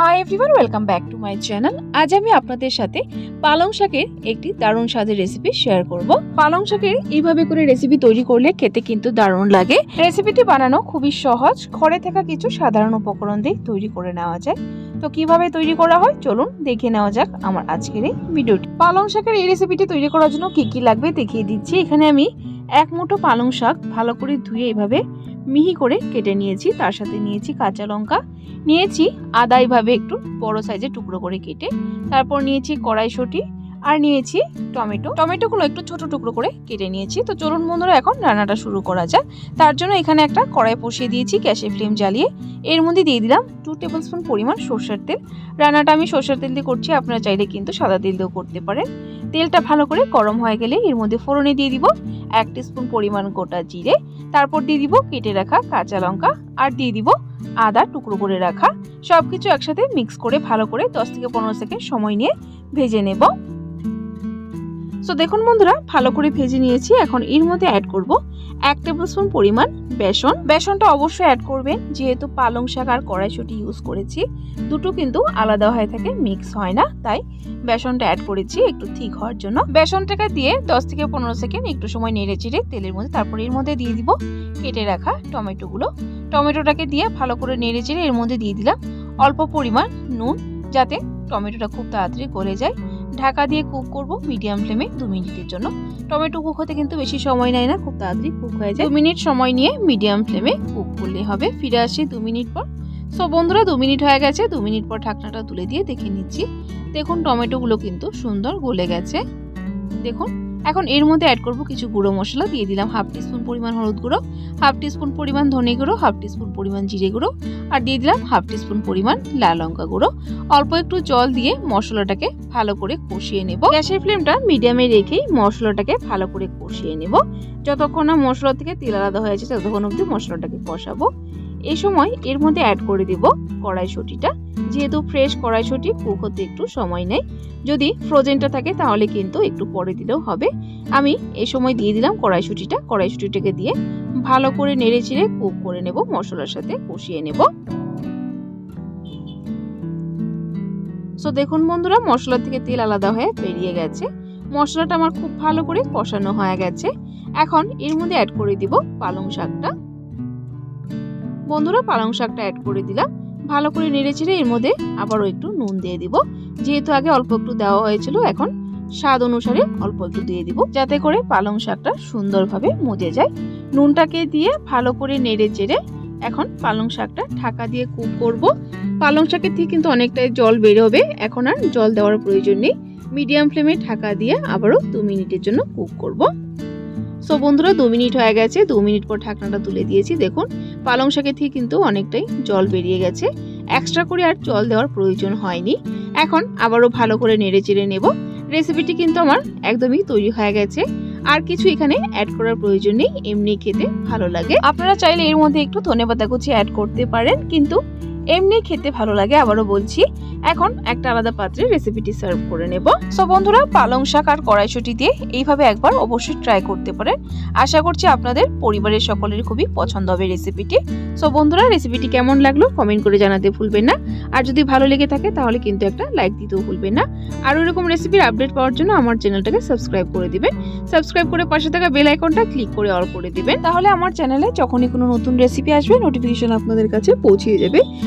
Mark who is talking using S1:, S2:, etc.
S1: Hi everyone welcome back to my channel আজ আমি আপনাদের সাথে পালং শাকের একটি দারুণ স্বাদের রেসিপি শেয়ার করব। পালং শাকের এইভাবে করে রেসিপি তৈরি করলে খেতে কিন্তু দারুণ লাগে। রেসিপিটি বানানো খুবই সহজ। ঘরে থাকা কিছু সাধারণ উপকরণ দিয়ে তৈরি করে নেওয়া যায়। তো কীভাবে তৈরি করা হয়? চলুন দেখে নেওয়া যাক আমার আজকের এই ভিডিওটি পালং শাকের এই রেসিপিটি তৈরি করার জন্য কি কি লাগবে দেখিয়ে দিচ্ছি। এখানে আমি এক মুঠো পালং শাক ভালো করে ধুয়ে এভাবে মিহি করে কেটে নিয়েছি, তার সাথে নিয়েছি কাঁচা লঙ্কা। নিয়েছি আদা এইভাবে একটু বড় সাইজের টুকরো করে কেটে, তারপর নিয়েছি কড়াইশুঁটি আর নিয়েছি টমেটো। টমেটোগুলো একটু ছোট টুকরো করে কেটে নিয়েছি। তো চলুন বন্ধুরা, এখন রান্নাটা শুরু করা যাক। তার জন্য এখানে একটা কড়াই বসিয়ে দিয়েছি গ্যাসের ফ্লেম জ্বালিয়ে। এর মধ্যে দিয়ে দিলাম টু টেবিল স্পুন পরিমাণ সর্ষের তেল। রান্নাটা আমি সর্ষের তেল দিয়ে করছি, আপনারা চাইলে কিন্তু সাদা তেল দিয়েও করতে পারেন। তেলটা ভালো করে গরম হয়ে গেলে এর মধ্যে ফোড়নে দিয়ে দিব। এক স্পুন পরিমাণ গোটা জিরে, তারপর দিয়ে দিব কেটে রাখা কাঁচা লঙ্কা আর দিয়ে দিব আদা টুকরো করে রাখা। সব কিছু একসাথে মিক্স করে ভালো করে দশ থেকে পনেরো সেকেন্ড সময় নিয়ে ভেজে নেব। সো দেখুন বন্ধুরা, ভালো করে ভেজে নিয়েছি। এখন এর মধ্যে অ্যাড করব এক টেবিল স্পুন পরিমাণ বেসন। বেসনটা অবশ্যই অ্যাড করবেন, যেহেতু পালং শাক আর কড়াইশুটি ইউজ করেছি। দুটো কিন্তু আলাদা হয়ে থাকে মিক্স হয় না, তাই বেসনটা অ্যাড করেছি একটু ঠিক হওয়ার জন্য। বেসনটাকে দিয়ে দশ থেকে পনেরো সেকেন্ড একটু সময় নেড়ে চেড়ে তেলের মধ্যে তারপর এর মধ্যে দিয়ে দিব কেটে রাখা টমেটোগুলো। টমেটোটাকে দিয়ে ভালো করে নেড়ে চেড়ে এর মধ্যে দিয়ে দিলাম অল্প পরিমাণ নুন, যাতে টমেটোটা খুব তাড়াতাড়ি গলে যায়। ঢাকা দিয়ে কুক করব মিডিয়াম ফ্লেমে দু মিনিটের জন্য। টমেটো কুক হতে কিন্তু বেশি সময় নেয় না, খুব তাড়াতাড়ি কুক হয়ে যায়। দু মিনিট সময় নিয়ে মিডিয়াম ফ্লেমে কুক করলে হবে। ফিরে আসি দু মিনিট পর। সো বন্ধুরা, দু মিনিট হয়ে গেছে। দু মিনিট পর ঢাকনাটা তুলে দিয়ে দেখে নিচ্ছি। দেখুন, টমেটোগুলো কিন্তু সুন্দর গলে গেছে। দেখুন এখন এর মধ্যে অ্যাড করব কিছু গুঁড়ো মশলা, দিয়ে দিলাম হাফ টিস্পুন পরিমাণ হলুদ গুঁড়ো হাফ টিস্পুন পরিমাণ ধনে গুঁড়ো হাফ টিস্পুন পরিমাণ জিরে গুঁড়ো, আর দিয়ে দিলাম হাফ টিস্পুন পরিমাণ লাল লঙ্কা গুঁড়ো। অল্প একটু জল দিয়ে মশলাটাকে ভালো করে কষিয়ে নেব। গ্যাসের ফ্লেমটা মিডিয়ামে রেখেই মশলাটাকে ভালো করে কষিয়ে নেব। যতক্ষণ না মশলা থেকে তেল আলাদা হয়েছে ততক্ষণ অবধি মশলাটাকে কষাবো। এই সময় এর মধ্যে অ্যাড করে দেব কড়াইশুঁটিটা। যেহেতু ফ্রেশ কড়াইশুঁটি কুক হতে একটু সময় নেয়। যদি ফ্রোজেনটা থাকে, তাহলে কিন্তু একটু পরে দিলেও হবে। আমি এই সময় দিয়ে দিলাম কড়াইশুঁটিটা। কড়াইশুঁটিটাকে দিয়ে ভালো করে নেড়ে চিড়ে কুক করে নেব, মশলার সাথে কষিয়ে নেব। সো দেখুন বন্ধুরা, মশলা থেকে তেল আলাদা হয়ে বেরিয়ে গেছে। মশলাটা আমার খুব ভালো করে কষানো হয়ে গেছে। এখন এর মধ্যে অ্যাড করে দিব পালং শাকটা। বন্ধুরা পালং শাকটা অ্যাড করে দিলাম। ভালো করে নেড়ে চেড়ে এর মধ্যে আবারও একটু নুন দিয়ে দিব। যেহেতু আগে অল্প একটু দেওয়া হয়েছিল, এখন স্বাদ অনুসারে অল্প একটু দিয়ে দিব। যাতে করে পালং শাকটা সুন্দরভাবে মজে যায়। নুনটাকে দিয়ে ভালো করে নেড়ে চেড়ে এখন পালং শাকটা ঢাকা দিয়ে কুক করব। পালং শাকের থেকে কিন্তু অনেকটাই জল বেরোবে। এখন আর জল দেওয়ার প্রয়োজন নেই। মিডিয়াম ফ্লেমে ঢাকা দিয়ে আবারও দু মিনিটের জন্য কুক করব। সো বন্ধুরা, দু মিনিট হয়ে গেছে। দু মিনিট পর ঢাকনাটা তুলে দিয়েছি। দেখুন, পালং শাকের থেকে কিন্তু অনেকটাই জল বেরিয়ে গেছে। এক্সট্রা করে আর জল দেওয়ার প্রয়োজন হয়নি। এখন আবারও ভালো করে নেড়ে চেড়ে নেব। রেসিপিটি কিন্তু আমার একদমই তৈরি হয়ে গেছে। আর কিছু এখানে অ্যাড করার প্রয়োজন নেই। এমনি খেতে ভালো লাগে। আপনারা চাইলে এর মধ্যে একটু ধনেপাতা কুচি অ্যাড করতে পারেন। কিন্তু এমনি খেতে ভালো লাগে, আবারও বলছি। এখন একটা আলাদা পাত্রে রেসিপিটি সার্ভ করে নেব। সো বন্ধুরা, পালং শাক আর কড়াইশুটি দিয়ে এইভাবে একবার অবশ্যই ট্রাই করতে পারেন। আশা করছি আপনাদের পরিবারের সকলের খুবই পছন্দ হবে রেসিপিটি সো বন্ধুরা রেসিপিটি কেমন লাগল কমেন্ট করে জানাতে ভুলবেন না। আর যদি ভালো লেগে থাকে, তাহলে কিন্তু একটা লাইক দিতেও ভুলবেন না। আর এরকম রেসিপির আপডেট পাওয়ার জন্য আমার চ্যানেলটাকে সাবস্ক্রাইব করে দিবেন। সাবস্ক্রাইব করে পাশে থাকা বেল আইকনটা ক্লিক করে অল করে দিবেন। তাহলে আমার চ্যানেলে যখনই কোনো নতুন রেসিপি আসবে নোটিফিকেশন আপনাদের কাছে পৌঁছিয়ে যাবে।